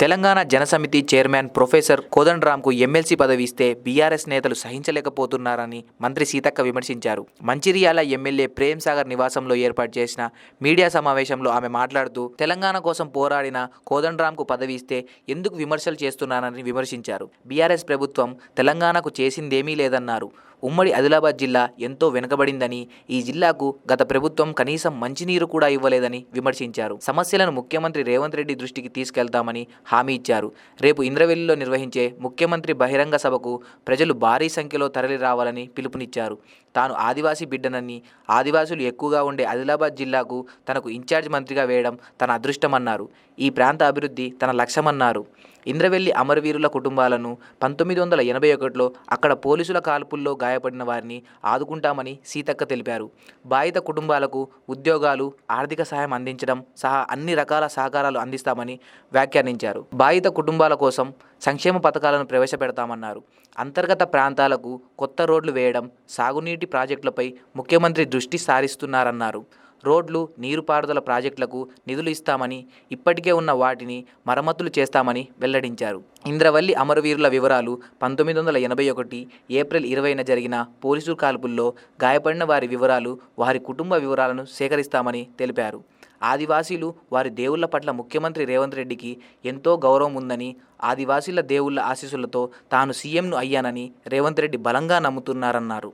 Telangana Janasamithi chairman professor కోదండరామ్కు MLC పదవి ఇస్తే బీఆర్ఎస్ నేతలు సహించలేకపోతున్నారని మంత్రి సీతక్క విమర్శించారు. మంచిర్యాల ఎమ్మెల్యే ప్రేమ్ సాగర్ నివాసంలో ఏర్పాటు చేసిన మీడియా సమావేశంలో ఆమె మాట్లాడుతూ తెలంగాణ కోసం పోరాడిన కోదండరామ్కు పదవి ఇస్తే ఎందుకు విమర్శలు చేస్తున్నారని విమర్శించారు. బీఆర్ఎస్ ప్రభుత్వం తెలంగాణకు చేసిందేమీ లేదన్నారు. ఉమ్మడి ఆదిలాబాద్ జిల్లా ఎంతో వెనుకబడిందని ఈ జిల్లాకు గత ప్రభుత్వం కనీసం మంచినీరు కూడా ఇవ్వలేదని విమర్శించారు. సమస్యలను ముఖ్యమంత్రి రేవంత్ రెడ్డి దృష్టికి తీసుకెళ్తామని హామీ ఇచ్చారు. రేపు ఇంద్రవెల్లిలో నిర్వహించే ముఖ్యమంత్రి బహిరంగ సభకు ప్రజలు భారీ సంఖ్యలో తరలి రావాలని పిలుపునిచ్చారు. తాను ఆదివాసీ బిడ్డనని ఆదివాసులు ఎక్కువగా ఉండే ఆదిలాబాద్ జిల్లాకు తనకు ఇన్ఛార్జ్ మంత్రిగా వేయడం తన అదృష్టమన్నారు. ఈ ప్రాంత అభివృద్ధి తన లక్ష్యమన్నారు. ఇంద్రవెల్లి అమరవీరుల కుటుంబాలను పంతొమ్మిది వందల ఎనభై ఒకటిలో అక్కడ పోలీసుల కాల్పుల్లో గాయపడిన వారిని ఆదుకుంటామని సీతక్క తెలిపారు. బాధిత కుటుంబాలకు ఉద్యోగాలు ఆర్థిక సహాయం అందించడం సహా అన్ని రకాల సహకారాలు అందిస్తామని వ్యాఖ్యానించారు. బాధిత కుటుంబాల కోసం సంక్షేమ పథకాలను ప్రవేశపెడతామన్నారు. అంతర్గత ప్రాంతాలకు కొత్త రోడ్లు వేయడం సాగునీటి ప్రాజెక్టులపై ముఖ్యమంత్రి దృష్టి సారిస్తున్నారన్నారు. రోడ్లు నీరుపారుదల ప్రాజెక్టులకు నిధులు ఇస్తామని ఇప్పటికే ఉన్న వాటిని మరమ్మతులు చేస్తామని వెల్లడించారు. ఇంద్రవల్లి అమరవీరుల వివరాలు పంతొమ్మిది వందల ఎనభై ఒకటి ఏప్రిల్ ఇరవైన జరిగిన పోలీసు కాల్పుల్లో గాయపడిన వారి వివరాలు వారి కుటుంబ వివరాలను సేకరిస్తామని తెలిపారు. ఆదివాసీలు వారి దేవుళ్ళ పట్ల ముఖ్యమంత్రి రేవంత్ రెడ్డికి ఎంతో గౌరవం ఉందని ఆదివాసీల దేవుళ్ళ ఆశీస్సులతో తాను సీఎంను అయ్యానని రేవంత్ రెడ్డి బలంగా నమ్ముతున్నారన్నారు.